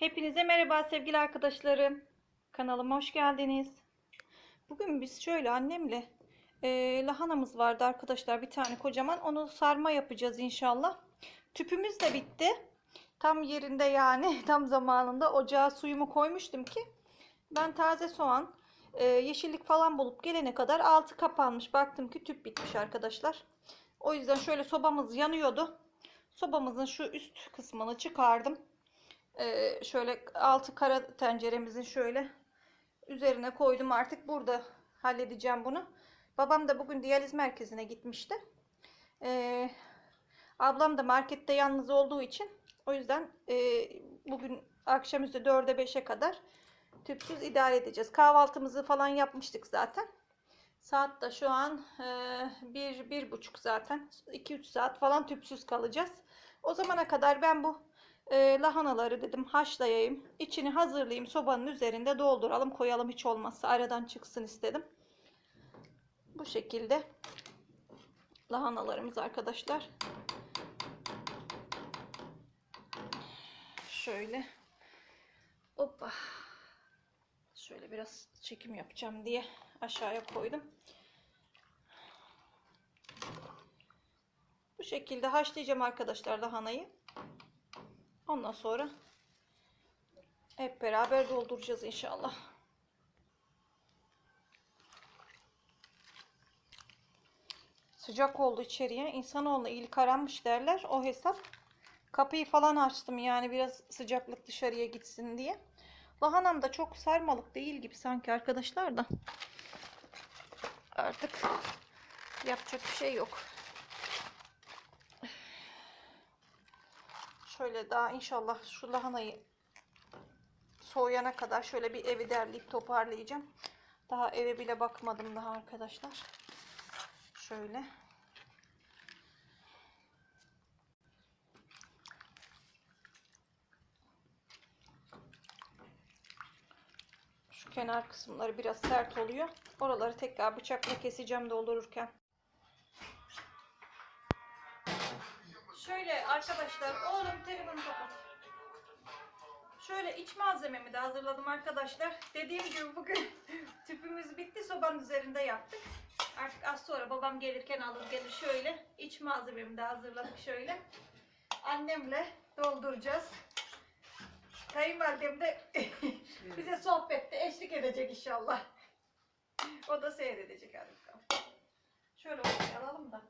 Hepinize merhaba sevgili arkadaşlarım. Kanalıma hoş geldiniz. Bugün biz şöyle annemle e, lahanamız vardı arkadaşlar. Bir tane kocaman. Onu sarma yapacağız inşallah. Tüpümüz de bitti. Tam yerinde yani. Tam zamanında ocağa suyumu koymuştum ki. Ben taze soğan, e, yeşillik falan bulup gelene kadar altı kapanmış. Baktım ki tüp bitmiş arkadaşlar. O yüzden şöyle sobamız yanıyordu. Sobamızın şu üst kısmını çıkardım. Ee, şöyle altı kara tenceremizin şöyle üzerine koydum artık burada halledeceğim bunu. Babam da bugün diyaliz merkezine gitmişti. Ee, ablam da markette yalnız olduğu için o yüzden e, bugün akşamüstü 4'e 5'e kadar tüpsüz idare edeceğiz. Kahvaltımızı falan yapmıştık zaten. Saat da şu an e, bir, bir buçuk zaten. 2-3 saat falan tüpsüz kalacağız. O zamana kadar ben bu e, lahanaları dedim haşlayayım. İçini hazırlayayım. Sobanın üzerinde dolduralım koyalım hiç olmazsa aradan çıksın istedim. Bu şekilde lahanalarımız arkadaşlar. Şöyle. Hoppa. Şöyle biraz çekim yapacağım diye aşağıya koydum. Bu şekilde haşlayacağım arkadaşlar lahanayı. Ondan sonra hep beraber dolduracağız inşallah. Sıcak oldu içeriye. İnsanoğlu ilk aranmış derler. O hesap. Kapıyı falan açtım yani biraz sıcaklık dışarıya gitsin diye. Lahanam da çok sarmalık değil gibi sanki arkadaşlar da. Artık yapacak bir şey yok. Şöyle daha inşallah şu lahanayı soğuyana kadar şöyle bir evi derleyip toparlayacağım. Daha eve bile bakmadım daha arkadaşlar. Şöyle. Şu kenar kısımları biraz sert oluyor. Oraları tekrar bıçakla keseceğim doldururken. Şöyle arkadaşlar oğlum telefonu kapat. Şöyle iç malzememi de hazırladım arkadaşlar. Dediğim gibi bugün tüpümüz bitti. Sobanın üzerinde yaptık. Artık az sonra babam gelirken alır gelir şöyle. iç malzememi de hazırladık şöyle. Annemle dolduracağız. Kayınvalidem de bize sohbette eşlik edecek inşallah. O da seyredecek bakalım. Şöyle ortaya alalım da.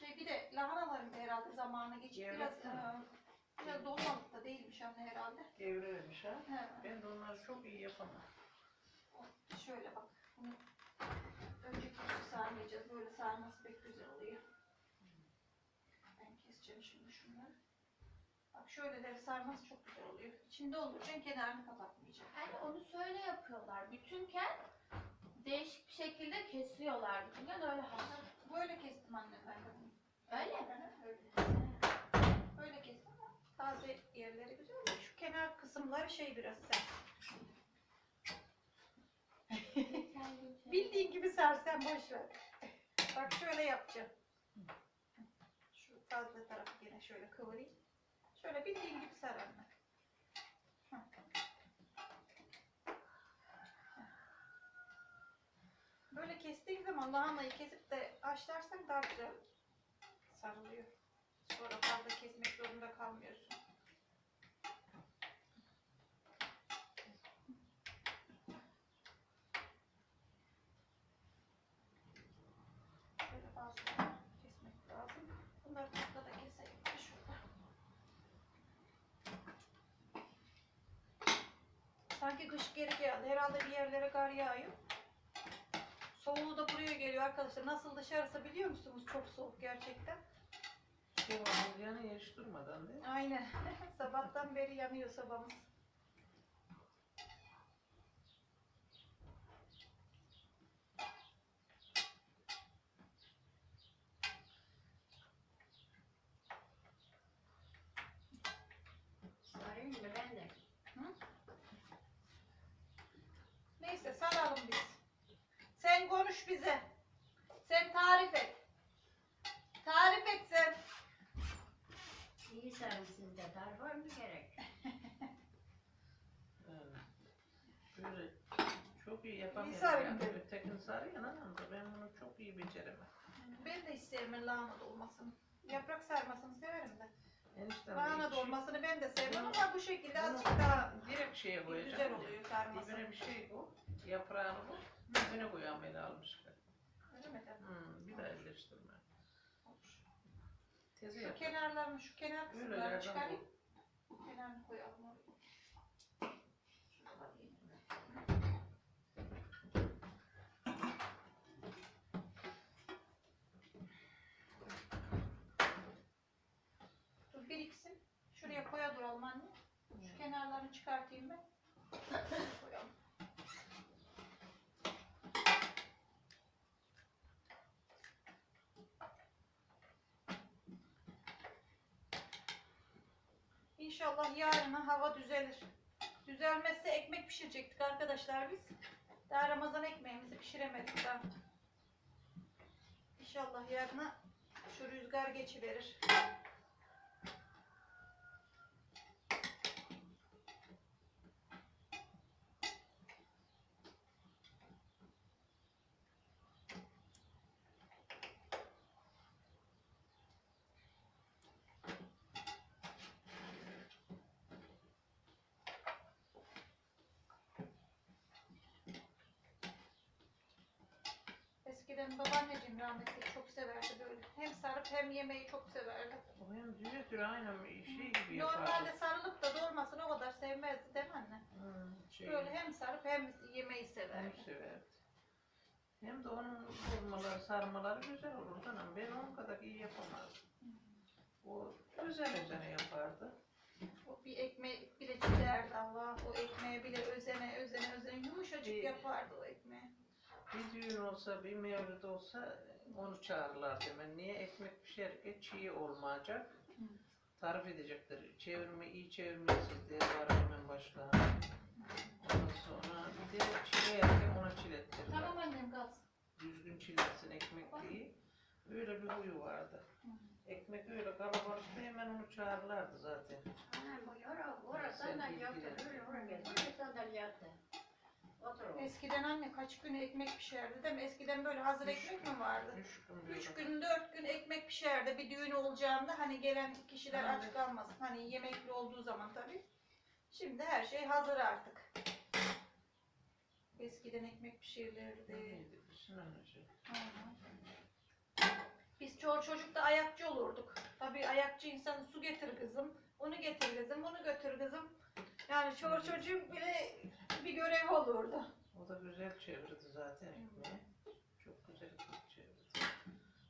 Şey bir de lahanaların da herhalde zamanı geçti. Biraz, Evet, e, biraz dolmalık da değilmiş anne herhalde. Devremiş ha. He. Ben de onları çok iyi yapamam. Şöyle bak. Bunu önceki gibi sarmayacağız. Böyle sarması pek güzel oluyor. Ben keseceğim şimdi şunları. Bak şöyle de sarması çok güzel oluyor. İçinde olurken kenarını kapatmayacağım. Yani onu şöyle yapıyorlar. Bütünken değişik bir şekilde kesiyorlar. Bütünken öyle hazır. Böyle kestim anne ben de bunu. Öyle mi? Öyle. Böyle kestim ama taze yerleri güzel oluyor. Şu kenar kısımları şey biraz sert. Bildiğin gibi sersen boş ver. Bak şöyle yapacağım. Şu fazla tarafı yine şöyle kıvırayım. Şöyle bildiğin gibi sar anne. Böyle kestiğin zaman lahanayı kesip de haşlarsan daha güzel sarılıyor. Sonra fazla kesmek zorunda kalmıyorsun. Şöyle bazılarını kesmek lazım. Bunları da keselim. Şurada. Sanki kış geri geldi. Herhalde bir yerlere kar yağıyor. Soğuğu da buraya geliyor arkadaşlar. Nasıl dışarısı biliyor musunuz? Çok soğuk gerçekten. Devamlı yanı hiç durmadan değil mi? Aynen. Sabahtan beri yanıyor sobamız. Sarayım mı ben de? Neyse saralım biz. Sen konuş bize. Sen tarif et. Tarif et sen. İyi kadar var mı gerek? Böyle çok iyi yapamıyorum. sarayım Yani. dedim. Ötekini sarıyan adam da ben bunu çok iyi beceremem. Ben de sevmem lahana dolmasını. Yaprak sarmasını severim de. Eniştem de Lahana hiç- dolmasını ben de sevmem Bunu- ama bu şekilde azıcık daha direkt şeye koyacağım. güzel oluyor sarması. Dibine bir şey koy. Yaprağını koy. Dibine koyan beni almışlar. Öyle mi de? Hmm, bir daha elleştirme. Tezi Şu yap. kenarlarını, şu kenar Öyle kısımlarını yerden çıkarayım. Kenarını koyalım oraya. Dur biriksin. Şuraya koya duralım anne. Şu kenarlarını çıkartayım ben. Koyalım. İnşallah yarına hava düzelir. Düzelmezse ekmek pişirecektik arkadaşlar biz. Daha Ramazan ekmeğimizi pişiremedik daha. İnşallah yarına şu rüzgar geçiverir. Eskiden babaanneciğim rahmetli çok severdi böyle. Hem sarıp hem yemeği çok severdi. O hem düğü tür aynı bir şey gibi yapardı. Normalde sarılıp da doğurmasını o kadar sevmezdi değil mi anne? Hmm, şey, Böyle hem sarıp hem yemeği Onu severdi. severdi. Hem de onun vurmaları, sarmaları güzel olurdu ama ben onun kadar iyi yapamazdım. O özel özene yapardı. O bir ekmeği bile çizerdi Allah. O ekmeğe bile özene özene özene yumuşacık Bir- yapardı o. Bir düğün olsa, bir mevlid olsa onu çağırırlar hemen. Niye ekmek pişerken çiğ olmayacak? Hı. Tarif edecekler. Çevirme, iyi çevirmeyesiz diye var hemen başta. Ondan sonra bir de çile yerken ona çilettirler. Tamam annem kalsın. düzgün çiletsin ekmekliği. Öyle bir huyu vardı. Ekmek öyle kalabalıkta hemen onu çağırırlardı zaten. Anam bu yara, oradan da yaptı, böyle oraya geldi, yattı. Otur oğlum. Eskiden anne kaç gün ekmek pişerdi değil mi? Eskiden böyle hazır ekmek mi vardı? Üç gün. Üç gün, dört gün ekmek pişerdi bir düğün olacağında hani gelen kişiler aç Evet. kalmasın. Hani yemekli olduğu zaman tabii. Şimdi her şey hazır artık. Eskiden ekmek pişirilirdi. Biz çoğu çocukta ayakçı olurduk. Tabii ayakçı insan su getir kızım, onu getir kızım, bunu götür kızım. Yani çoğu çocuğun bile bir görevi olurdu. O da güzel çevirdi zaten ekmeği. Çok güzel ekmek çevirdi.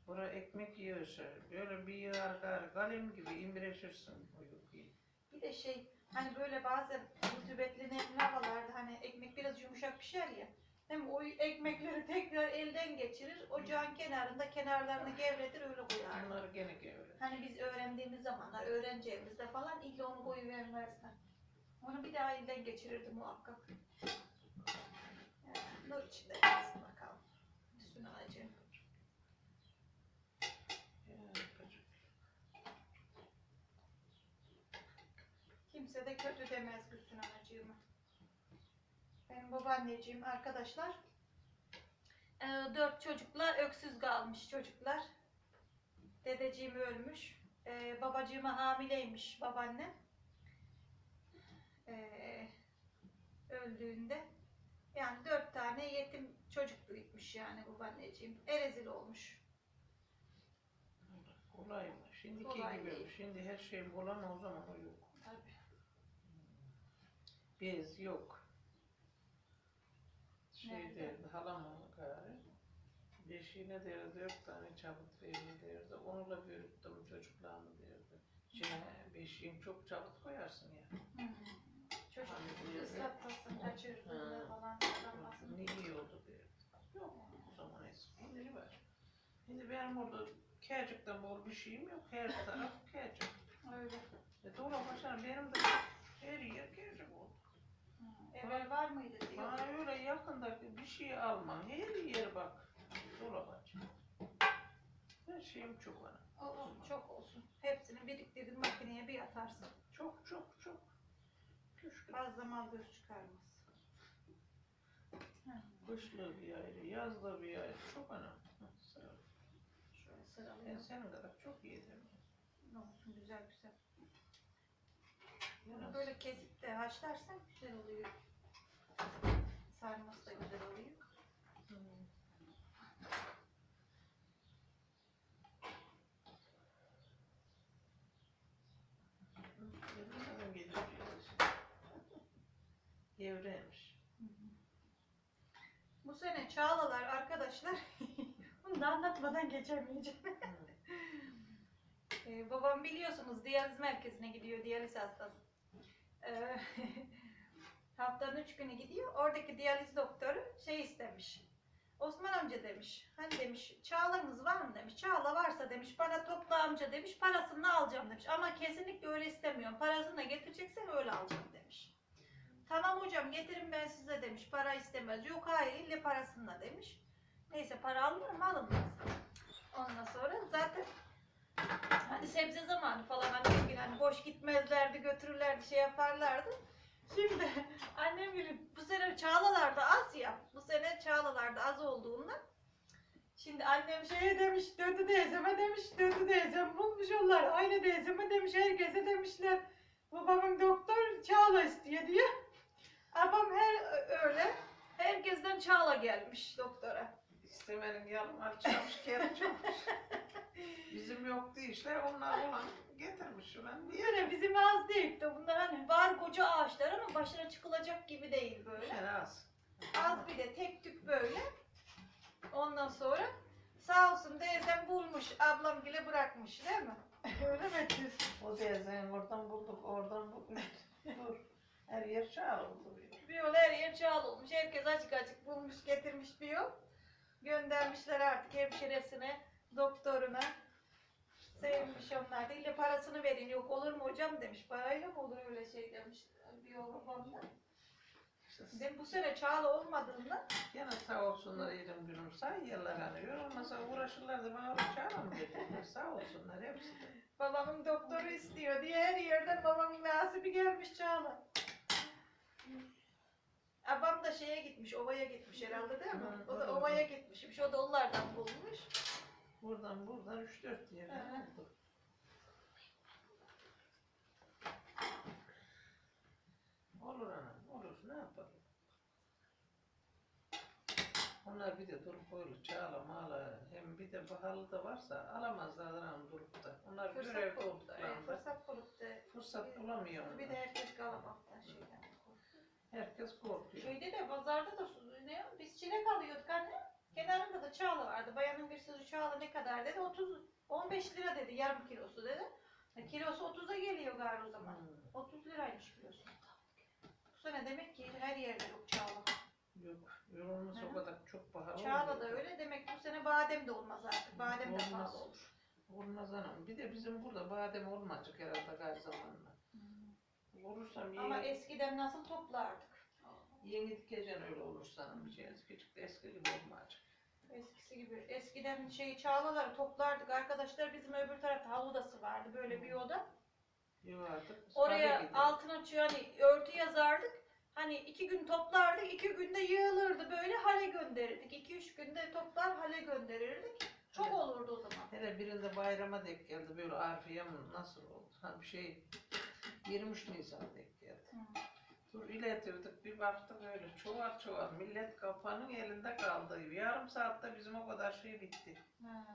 Bura ekmek yiyorsa böyle bir yığar kalem gibi indireşirsin o yukarıyı. Bir de şey hani böyle bazen rutubetli nemli havalarda hani ekmek biraz yumuşak pişer ya. Mi? O ekmekleri tekrar elden geçirir. Ocağın kenarında kenarlarını gevretir öyle koyar. Bunları gene gevre. Hani biz öğrendiğimiz zamanlar öğreneceğimizde falan illa onu koyuvermezler. Onu bir daha elden geçirirdi muhakkak. Yani, nur içinde yatsın bakalım. Üstüne acı. Kimse de kötü demez Gülsün anacığıma. Benim babaanneciğim arkadaşlar. e, dört çocuklar öksüz kalmış çocuklar. Dedeciğim ölmüş. E, babacığıma hamileymiş babaannem. E, öldüğünde. Yani dört tane yetim çocuk büyütmüş yani babaanneciğim. Erezil olmuş. Kolay mı? Şimdiki Kolay gibi. değil. Şimdi her şey bulan o zaman o yok. Tabii. Bez yok. Şey Nerede? derdi, halam onu gari. Beşiğine derdi, dört tane çabuk verir derdi. Onunla büyüttüm çocuklarımı derdi. Şey, beşiğin çok çabuk koyarsın ya. Hı. Çocuk kaçırdığında Ha. falan. Ne iyi oldu derdi. Yok o zaman eski. Şimdi var. Şimdi benim orada kecikten bol bir şeyim yok. Her taraf kecik. Öyle. E dolap açar benim de her yer kecik oldu. Evvel var mıydı diyor. Bana öyle yakındaki bir şey almam. Her yere bak. Dolap aç. Her şeyim çok bana. Olsun, çok olsun. Hepsini biriktirdin makineye bir atarsın. Çok çok çok. Fazla mal göz çıkarmaz. Kışlı bir ayrı, yazlı bir ayrı. Çok önemli. Ol. Şöyle Ben sıralayalım. senin kadar çok yedim. Ne olsun güzel güzel. Bunu böyle kesip de haşlarsan güzel oluyor. Sarması da güzel oluyor. Hı. Hı, Yediğinden geliyor biraz. Gevreymiş. Bu sene Çağlalar arkadaşlar bunu da anlatmadan geçemeyeceğim. Ee, babam biliyorsunuz diyaliz merkezine gidiyor diyaliz hastası. Ee, haftanın üç günü gidiyor. Oradaki diyaliz doktoru şey istemiş. Osman amca demiş. Hani demiş Çağla'nız var mı demiş. Çağla varsa demiş bana topla amca demiş. Parasını alacağım demiş. Ama kesinlikle öyle istemiyorum. Parasını da getireceksen öyle alacağım demiş. Tamam hocam getirin ben size demiş. Para istemez. Yok hayır ille parasını demiş. Neyse para almıyorum alınmaz. Ondan sonra zaten hani sebze zamanı falan annem gibi hani boş gitmezlerdi götürürlerdi şey yaparlardı. Şimdi annem gibi bu sene çağlalarda az ya. Bu sene çağlalarda az olduğundan Şimdi annem şeye demiş, döndü teyzeme demiş, döndü teyzem bulmuş onlar. Aynı teyzeme demiş, herkese demişler. Babamın doktor Çağla istiyor diye. Babam her öyle, herkesten Çağla gelmiş doktora. İstemenin yarım açılmış kere çok. Bizim yoktu işte onlar olan getirmiş ben diye. sene bizim az değil de bunlar hani var koca ağaçlar ama başına çıkılacak gibi değil böyle. En az. Az bir de tek tük böyle. Ondan sonra sağ olsun teyzem bulmuş, ablam bile bırakmış değil mi? Öyle mi? O teyzeyi oradan bulduk, oradan bulduk. Dur. Her yer çağrıldı. Bir yol her yer çağıl olmuş. Herkes açık açık bulmuş, getirmiş bir yol. Göndermişler artık hemşiresine, doktoruna. Sevmiş onlar da. İlle parasını verin. Yok olur mu hocam demiş. Parayla mı olur öyle şey demiş. Bir yol babamda. İşte Ben bu sene çağla olmadığında Gene sağ olsunlar yerim günüm sayıyorlar hani. Olmasa uğraşırlardı bana çağıra mı getirdiler. Sağ olsunlar hepsi de. babamın doktoru istiyor diye her yerden babamın nasibi gelmiş çağla. Babam da şeye gitmiş, ovaya gitmiş herhalde değil mi? Hı, O da ovaya gitmişmiş. O da onlardan bulmuş. Buradan buradan 3-4 yerden Hı. oldu. Olur anam, olur. Ne yapalım? Onlar bir de durup öyle çağla mağla hem bir de pahalı da varsa alamazlar anam durup da. Onlar Fırsat görev bulup da, olduklarında fırsat bulup da fırsat bulamıyor Bir de herkes kalabalıktan şeyden. Herkes korkuyor. Şeyde de pazarda da ne biz çilek alıyorduk anne. Kenarında da çağla vardı. Bayanın bir sözü çağla ne kadar dedi. 30 15 lira dedi yarım kilosu dedi. Ha, Kilosu 30'a geliyor galiba o zaman. Hmm, 30 liraymış kilosu. Bu sene demek ki her yerde yok çağla. Yok, yorulması o kadar çok pahalı Çağla da öyle demek bu sene badem de olmaz artık. Badem de Olmaz. pahalı olur. Olmaz anam. Bir de bizim burada badem olmayacak herhalde gayri zamanla. Ama yeni, eskiden nasıl toplardık? yeni dikeceksin öyle olursa şey eskicik de eski gibi olmayacak. Eskisi gibi. Eskiden şey çağlaları toplardık. Arkadaşlar bizim öbür tarafta havudası vardı. Böyle bir oda. Yok artık. biz Oraya altına çı- hani örtü yazardık. Hani iki gün toplardık. iki günde yığılırdı. Böyle hale gönderirdik. İki üç günde toplar hale gönderirdik. Çok Evet. olurdu o zaman. Hele birinde bayrama denk geldi böyle Arfiye mi nasıl oldu? Ha bir şey 23 Nisan denk geldi. Dur iletirdik bir baktık öyle çuvar çuvar millet kafanın elinde kaldı. Yarım saatte bizim o kadar şey bitti. Ha,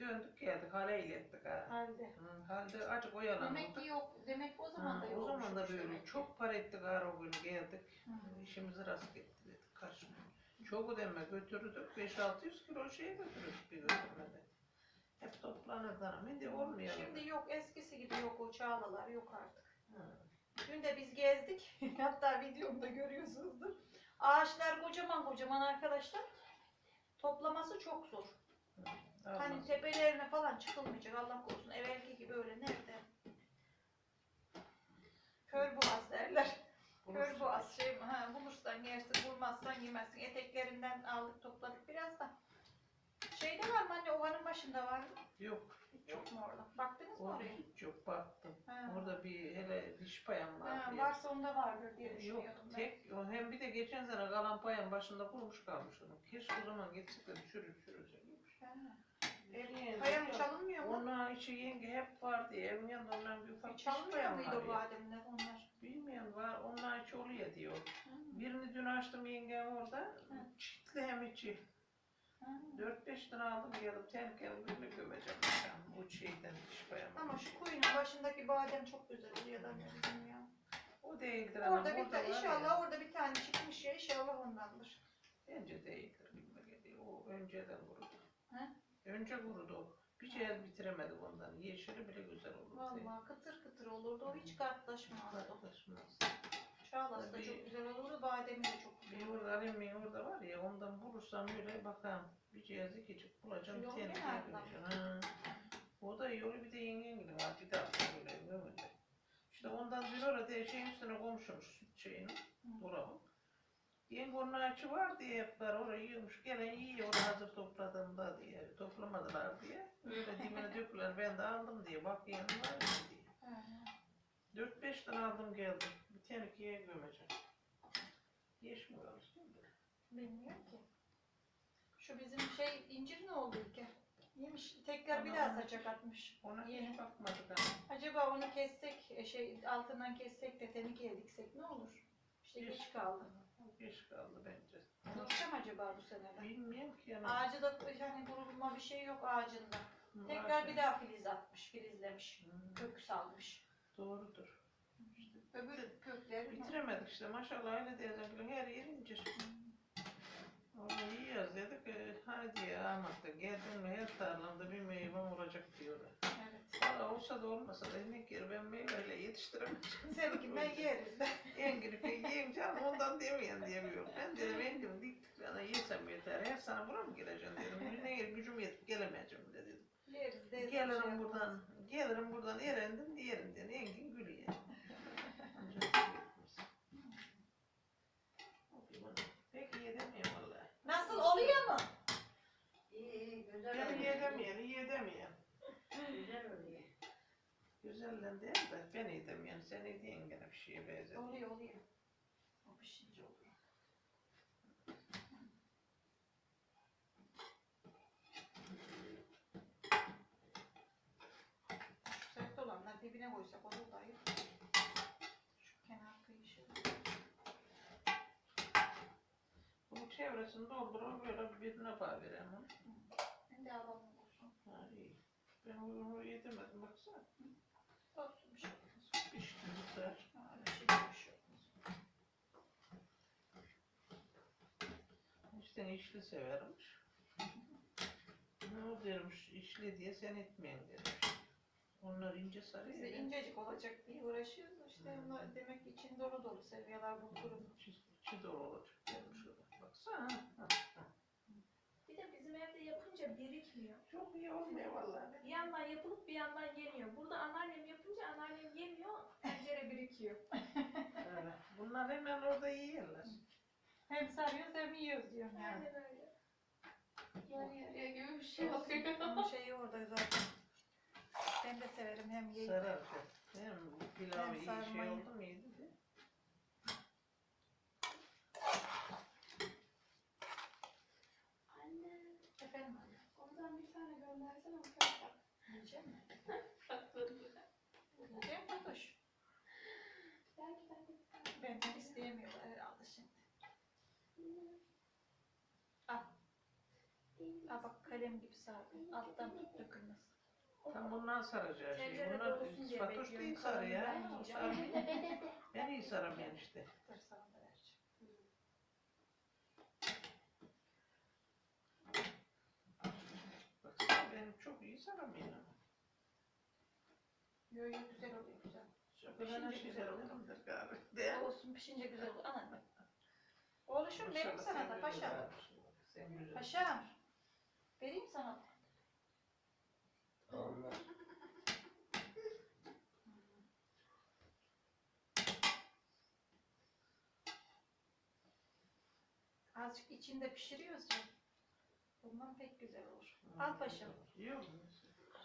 Döndük geldik hale ilettik ha. halde. Hı, halde acık oyalandık. Demek ki yok. Demek ki o zaman Ha, da o yok. zaman da böyle çok para ettik ağır o gün geldik. Hı. İşimizi rast etti dedik kaçma. Çok ödeme götürdük 5-600 kilo şey götürürdük bir götürmede. Hep toplanırdı hanım. Şimdi olmuyor. Şimdi yok. Eskisi gibi yok o çağlalar. Yok artık. Dün de biz gezdik. Hatta videomda görüyorsunuzdur. Ağaçlar kocaman kocaman arkadaşlar. Toplaması çok zor. Hani almaz. tepelerine falan çıkılmayacak Allah korusun. Evvelki gibi öyle nerede? Kör boğaz derler. Kör Bulursun. boğaz şey ha, bulursan yersin, bulmazsan yemezsin. Eteklerinden aldık topladık biraz da. Şeyde var mı anne ovanın başında var mı? Yok. Yok mu orada? Baktınız mı Orada oraya? hiç yok baktım. Ha. Orada bir hele diş payan var Ha, diye. varsa onda vardır diye Yok düşünüyordum ben. tek o hem bir de geçen sene kalan payan başında kurumuş kalmış onun. Keşke o zaman gitsek de çürür çürürseymiş. Ha. E, Payan çalınmıyor mu? Onlar içi yenge hep var diye evin yanında onların bir ufak diş Çalınmıyor payan muydu var o ya. bademler onlar? Bilmiyorum var onlar içi oluyor diyor. Birini dün açtım yengem orada. Çitli hem içi. Ha. 4-5 lira aldım geldim tenkerim birini gömeceğim. Ben bu şeyden diş payan. Ama şu kuyunun başındaki badem çok güzel oluyor da bizim ya. O değildir ama Orada bir tane ya. inşallah orada bir tane çıkmış ya inşallah ondandır. Bence değildir gibime geliyor. O önceden kurudu. He? Önce kurudu o. Bir şey bitiremedi ondan. Yeşili bile güzel olurdu. Vallahi kıtır kıtır olurdu o hiç kartlaşmazdı. Arkadaşımız. Çağlas da Tabii. çok güzel olurdu bademi de çok güzel. Bir orada alayım orada var ya ondan bulursam böyle bakalım. Bir cihaz ikicik bulacağım. Şu Bir tane. O da yolu bir de yengen gibi var. Bir daha böyle gömüldü. İşte ondan bir orada şeyin üstüne koymuşmuş süt şeyini. Dolabın. Yenge onun açı var diye hep var orayı yiyormuş. Gelen yiyor onu hazır topladığımda diye. Toplamadılar diye. Öyle dibine döküler ben de aldım diye. Bak mı diye. Ha. 4-5 tane aldım geldim. Yeş mi kalmış değil mi? Bilmiyorum ki. Şu bizim şey incir ne oldu ki? Yemiş tekrar bir daha saçak atmış. Ona Yeni. hiç bakmadık ama. Acaba onu kessek, e, şey altından kessek de tenekeye diksek ne olur? İşte Geç. kaldı. Geç kaldı bence. Diksem acaba bu sene de? Bilmiyorum ki yani. Ağacı da hani kurulma bir şey yok ağacında. Tekrar bir daha filiz atmış, filizlemiş. Hı, Kök salmış. Doğrudur. Öbür kökleri Bitiremedik işte maşallah öyle teyzemlerin her yeri incir. Onu yiyoruz dedik. E, hadi ya Ahmet de geldin mi her tarlamda bir meyvem olacak diyorlar. Evet. Valla olsa da olmasa da ne yer ben meyveyle yetiştiremeyeceğim. Seninki ben yeriz de. En girip yiyeyim canım ondan demeyen diyemiyor. Ben dedim endim diktik bana yesem yeter. Her sana buna mı geleceğim dedim. Ne yer gücüm yetip gelemeyeceğim dedim. Yeriz de. Gelirim buradan, gelirim buradan erendim diyelim diye. Engin gülüyor. Nasıl oluyor mu? İyi iyi güzel Ben oluyor. yedemiyorum, yedemiyorum. Güzel oluyor. Güzellen değil de ben yedemiyorum. Sen yediğin gene bir şeye benzer. Oluyor oluyor. O pişince olur. Şu sert olanlar dibine koysak olur dayı. Şu kenar kıyışı. Bunun çevresini doldurup böyle birine bağ veremem. Ben de alalım. Ha iyi. Ben onu yedemedim baksana. Olsun bir şey olmaz. İşte güzel. Ha, bir şey bir şey olmaz. İşte işli severmiş. Ne o dermiş işli diye sen etmeyin dermiş. Onlar ince sarıyor. Biz de ya. incecik olacak diye uğraşıyoruz. İşte onlar demek ki için dolu dolu seviyorlar bu. İçi, içi dolu olacak Ha, ha. Bir de bizim evde yapınca birikmiyor. Çok iyi olmuyor vallahi. Bir yandan yapılıp bir yandan yeniyor. Burada anneannem yapınca anneannem yemiyor, tencere birikiyor. Evet. Bunlar hemen orada yiyorlar. Hem sarıyoruz hem yiyoruz diyorum yani. Aynen öyle. Yarı yarıya gibi bir şey oluyor. Onun şeyi orada zaten. Ben de severim hem yeyi. Sarar. Hem pilavı Hem iyi şey sarmayı. oldu mu iyiydi de. Anne, Efendim anne. ondan bir tane göndersene ufak Yiyecek mi? Yiyecek mi tane. Benden isteyemiyorlar herhalde şimdi. Al. Al bak kalem gibi sardım. Alttan tut dökülmesin. Tam bundan saracağı şey. Bunlar fatoş değil sarı ya. Ben sarı. İyi saramayan işte. Dur sana da vereceğim. Baksana benim çok iyi saramayan. Yo yo güzel oluyor güzel. Şakalarına Pişince güzel olur. olurdur galiba. Değil mi? Olsun pişince güzel olur. Ana. Oğluşum vereyim sana da güzel paşam. Paşam. Vereyim sana da. Allah. Azıcık içinde pişiriyoruz ya. Bundan pek güzel olur. Al paşam. Yiyor musun?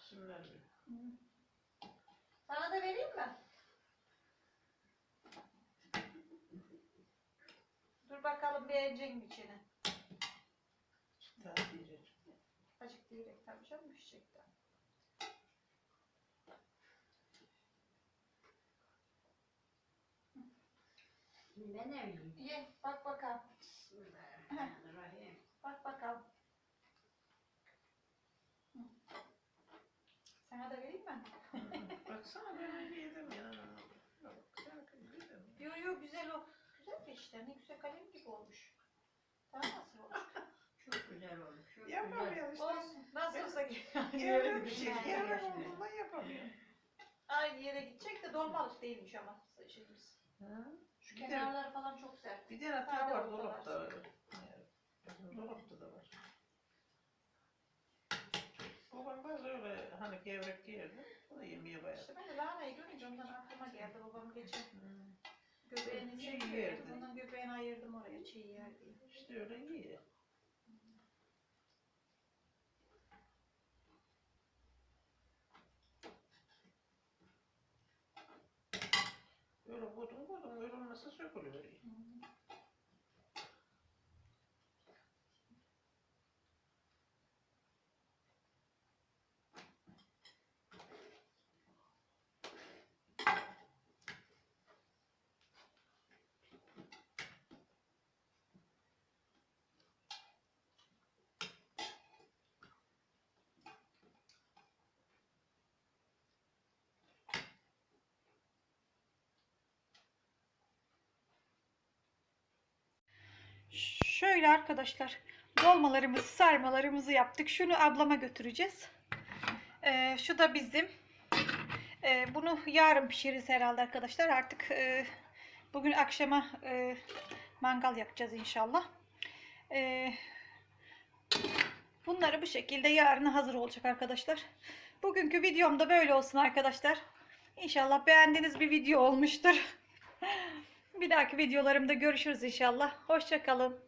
Şimdiler bir. Hı. Da vereyim mi? Dur bakalım beğenecek mi içini? Daha diyecek. Acık diyerek tabii canım pişecekten. Ben ne bileyim. Ye bak bakalım. Bismillahirrahmanirrahim. Bak bakalım. Hı. Sana da vereyim mi? Baksana ben öyle yedim ya. Yok, yedim. Yo yo güzel o. Güzel de işte ne güzel kalem gibi olmuş. Daha nasıl olmuş? Çok güzel olmuş. Çok güzel. Yapamıyor işte. Olsun. Nasılsa Evren bir şey. Evren olduğundan yapamıyor. Aynı yere gidecek de dolmalık değilmiş ama şeyimiz. Ha? Şu kenarları falan çok sert. Bir Sade tava var dolapta. Dolapta da var. Babam bazı öyle hani gevrek yerdi. O da yemeye bayağı. İşte ben de lahanayı görünce ondan aklıma geldi babam geçen Hmm. göbeğini Çiğ yerdi. Bunun göbeğini ayırdım oraya çiğ yer diye. İşte öyle iyi. Öyle kodum kodum öyle olmasa sökülüyor. Şöyle arkadaşlar dolmalarımızı sarmalarımızı yaptık. Şunu ablama götüreceğiz. Ee, şu da bizim. Ee, bunu yarın pişiririz herhalde arkadaşlar. Artık e, bugün akşama e, mangal yapacağız inşallah. Ee, bunları bu şekilde yarına hazır olacak arkadaşlar. Bugünkü videom da böyle olsun arkadaşlar. İnşallah beğendiğiniz bir video olmuştur. Bir dahaki videolarımda görüşürüz inşallah. Hoşçakalın.